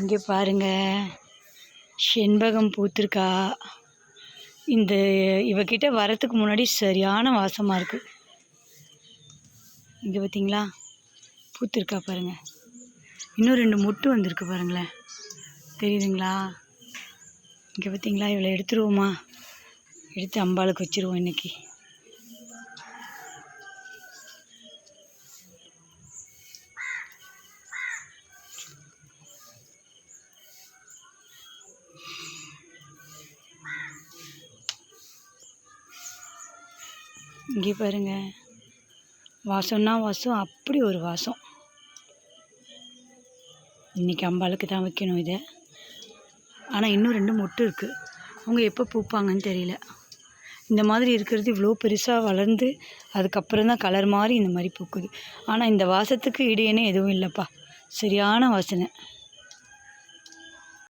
இங்கே பாருங்க. செண்பகம் பூத்திருக்கா. இந்த இவகிட்ட வரத்துக்கு முன்னாடி சரியான வாசமாக இருக்குது இங்கே பார்த்தீங்களா பூத்திருக்கா பாருங்கள் இன்னும் ரெண்டு முட்டு வந்திருக்கு பாருங்களேன். தெரியுதுங்களா? இங்கே பார்த்தீங்களா இவளை எடுத்துருவோமா? எடுத்து அம்பாளுக்கு வச்சிருவோம் இன்னைக்கு. இங்கே பாருங்க. வாசம்னா வாசம் அப்படி ஒரு வாசம். இன்றைக்கி அம்பாளுக்கு தான் வைக்கணும் இதை. ஆனால் இன்னும் ரெண்டு மொட்டு இருக்குது அவங்க எப்போ பூப்பாங்கன்னு தெரியல. இந்த மாதிரி இருக்கிறது இவ்வளோ பெருசாக வளர்ந்து அதுக்கப்புறம் தான் கலர் மாதிரி இந்த மாதிரி பூக்குது. ஆனால் இந்த வாசத்துக்கு இடையனே எதுவும் இல்லைப்பா. சரியான வாசனை.